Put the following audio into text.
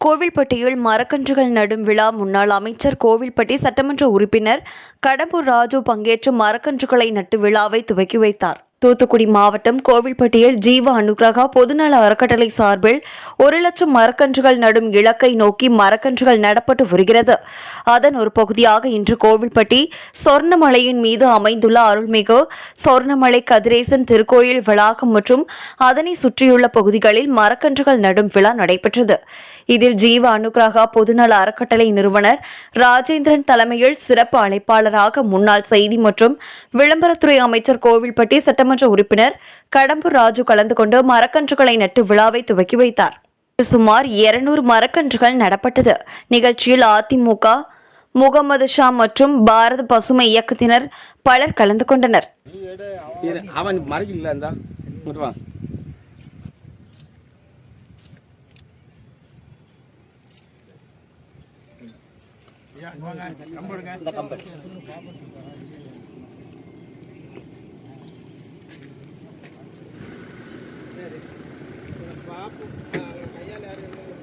கோவில்பட்டியில் மரக்கன்றுகள் நடும் விழா முன்னாள் அமைச்சர் கோவில்பட்டி சட்டமன்ற உறுப்பினர் கடம்பூர் ராஜு பங்கேற்று மரக்கன்றுகளை நட்டு விழாவை துவக்கி வைத்தார். தூத்துக்குடி மாவட்டம் கோவில்பட்டியில் ஜீவ அனுகிரகா பொதுநல அறக்கட்டளை சார்பில் ஒரு லட்சம் மரக்கன்றுகள் நடும் இலக்கை நோக்கி மரக்கன்றுகள் நடப்பட்டு வருகிறது. அதன் ஒரு பகுதியாக இன்று கோவில்பட்டி சொர்ணமலையின் மீது அமைந்துள்ள அருள்மிகு சொர்ணமலை கதிரேசன் திருக்கோயில் வளாகம் மற்றும் அதனை சுற்றியுள்ள பகுதிகளில் மரக்கன்றுகள் நடும் விழா நடைபெற்றது. இதில் ஜீவ அனுகிரகா பொதுநல அறக்கட்டளை நிறுவனர் ராஜேந்திரன் தலைமையில் சிறப்பு அழைப்பாளராக முன்னாள் செய்தி மற்றும் விளம்பரத்துறை அமைச்சர் கோவில்பட்டி சட்டமன்ற உறுப்பினர் கடம்பூர் ராஜு கலந்து கொண்டு மரக்கன்றுகளை நட்டு விழாவை துவக்கி வைத்தார் சுமார் 200 மரக்கன்றுகள் நடப்பட்டது நிகழ்ச்சியில் அதிமுக முகமது ஷா மற்றும் பாரத பசுமை இயக்கத்தினர் பலர் கலந்து கொண்டனர் இரு, அவன் பார்ப்போம் கையால் யாரும்